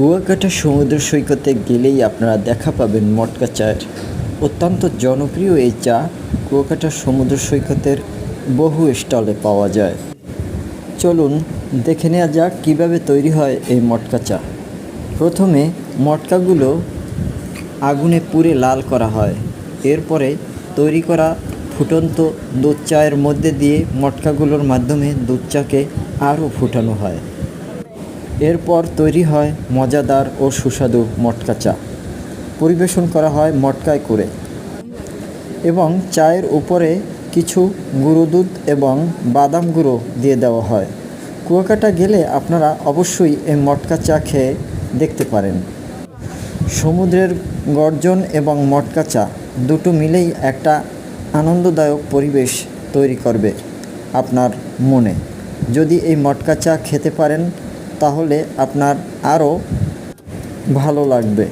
কুয়াকাটা সমুদ্র সৈকতে গেলেই আপনারা দেখা পাবেন মটকা চায়ের অত্যন্ত জনপ্রিয় এই চা কুয়াকাটা সমুদ্র সৈকতের বহু স্টলে পাওয়া যায়। চলুন দেখে নেওয়া যাক কীভাবে তৈরি হয় এই মটকা চা। প্রথমে মটকাগুলো আগুনে পুড়ে লাল করা হয়। এরপরে তৈরি করা ফুটন্ত দুধ চায়ের মধ্যে দিয়ে মটকাগুলোর মাধ্যমে দুধ চাকে আরও ফুটানো হয়। এরপর তৈরি হয় মজাদার ও সুস্বাদু মটকা চা। পরিবেশন করা হয় মটকায় করে। এবং চায়ের উপরে কিছু গুঁড়ো দুধ এবং বাদাম গুঁড়ো দিয়ে দেওয়া হয়। কুয়াকাটা গেলে আপনারা অবশ্যই এই মটকা চা খেয়ে দেখতে পারেন। সমুদ্রের গর্জন এবং মটকা চা দুটো মিলেই একটা আনন্দদায়ক পরিবেশ তৈরি করবে আপনার মনে। যদি এই মটকা চা খেতে পারেন তাহলে আপনার আরও ভালো লাগবে।